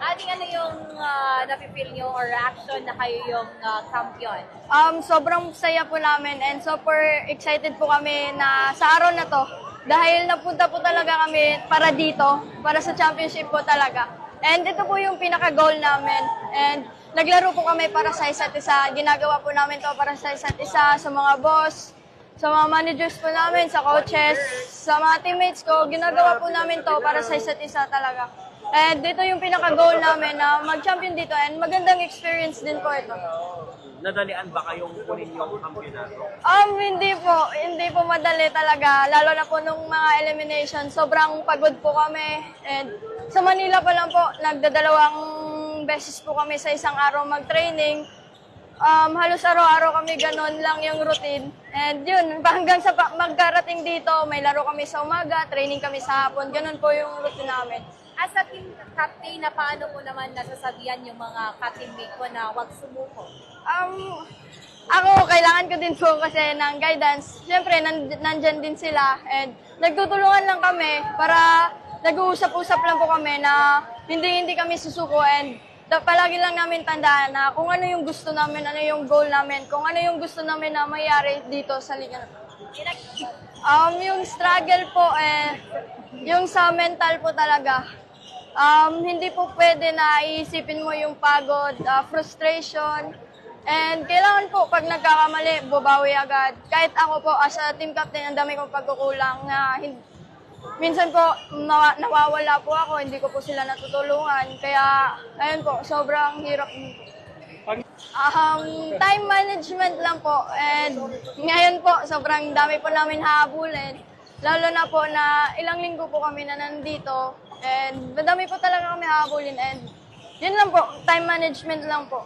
Ate, ano yung uh, napipil nyo or reaction na kayo yung ah, champion? Um, sobrang saya po namin and super excited po kami na sa araw na to dahil napunta po talaga kami para dito, para sa championship po talaga. And ito po yung pinaka-goal namin and naglaro po kami para sa isa't isa. Ginagawa po namin to para sa isa't isa, sa mga boss, sa mga managers po namin, sa coaches, sa mga teammates ko. Ginagawa po namin to para sa isa't isa talaga. And dito yung pinaka-goal namin na mag-champion dito and magandang experience din po ito. Nadalian ba kayong kunin yung kampiyonato? Um, hindi po. Hindi po madali talaga. Lalo na po nung mga elimination. Sobrang pagod po kami. And sa Manila pa lang po, nagdadalawang beses po kami sa isang araw mag-training. Um, halos araw-araw kami ganon lang yung routine. And yun, hanggang sa magkarating dito, may laro kami sa umaga, training kami sa hapon. Ganon po yung routine namin. As a team captain, na paano mo naman nasasabihan yung mga ka-teammate ko na huwag sumuko? Um, ako, kailangan ko din po kasi ng guidance. Siyempre, nan- nandyan din sila. And nagtutulungan lang kami para nag-uusap-usap lang po kami na hindi-hindi kami susuko. And da- palagi lang namin tandaan na kung ano yung gusto namin, ano yung goal namin, kung ano yung gusto namin na mayari dito sa liga. Um, yung struggle po, eh, yung sa mental po talaga. Um, hindi po pwede na iisipin mo yung pagod, ah, frustration, and kailangan po pag nagkakamali, bubawi agad. Kahit ako po, as a team captain, ang dami kong pagkukulang na hin- minsan po nawa- nawawala po ako, hindi ko po sila natutulungan. Kaya, ayun po, sobrang hirap. Um, time management lang po. And ngayon po, sobrang dami po namin hahabulin. Lalo na po na ilang linggo po kami na nandito. And madami po talaga kami hahabulin. And yun lang po, time management lang po.